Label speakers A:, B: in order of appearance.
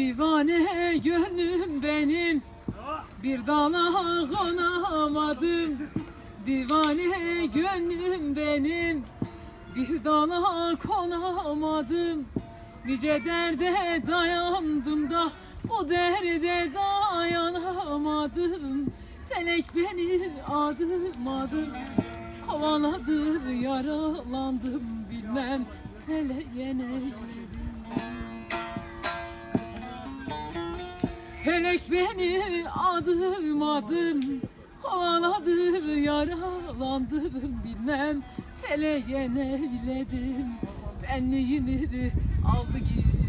A: Divane gönlüm benim. Bir dala konamadım Divane gönlüm benim. Bir dala konamadım. Nice derde dayandım da O derde dayanamadım. Felek beni adım adım Kovaladı yaralandım. Bilmem Feleğe ne Felek beni adım adım kovaladı yaralandım bilmem Feleğe ne biledim benliğimi aldı gitti